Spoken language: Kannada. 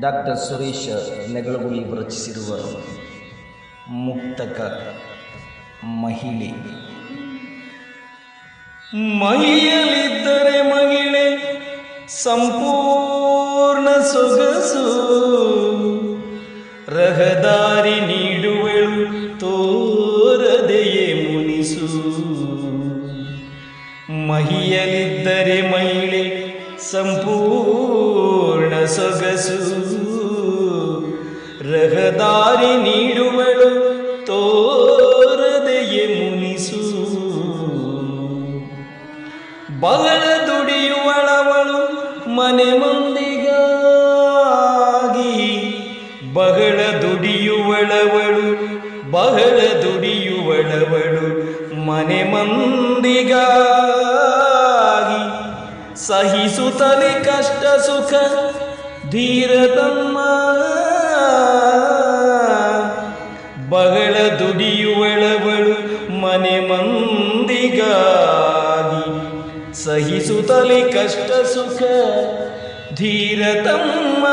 ಡಾಕ್ಟರ್ ಸುರೇಶ ನೆಗಳಗುಳಿ ರಚಿಸಿರುವ ಮುಕ್ತಕ ಮಹಿಳೆ. ಮಹಿಳೆಯಲ್ಲಿದ್ದರೆ ಮಹಿಳೆ ಸಂಪೂರ್ಣ ಸೊಗಸು. ರಹದಾರಿ ನೀಡುವಳು ತೋರದೆಯೇ ಮುನಿಸು. ಮಹಿಯಲಿದ್ದರೆ ಮಹಿಳೆ ಸಂಪೂರ್ಣ ಸೊಗಸು. ರಹದಾರಿ ನೀಡುವಳು ತೋರದೆಯೇ ಮುನಿಸು. ಬಗಳ ದುಡಿಯುವಳವಳು ಮನೆ ಮಂದಿಗಾಗಿ. ಬಹಳ ದುಡಿಯುವಳವಳು ಬಹಳ ದುಡಿಯುವಳವಳು ಮನೆ ಮಂದಿಗಾಗಿ. ಸಹಿಸುತ್ತಲೇ ಕಷ್ಟ ಸುಖ ಧೀರತಮ್ಮ ಬಹಳ ದುಡಿಯುವಳವಳು ಮನೆ ಮಂದಿಗಾಗಿ ಸಹಿಸುತ್ತಲೇ ಕಷ್ಟ ಸುಖ. ಧೀರತಮ್ಮ.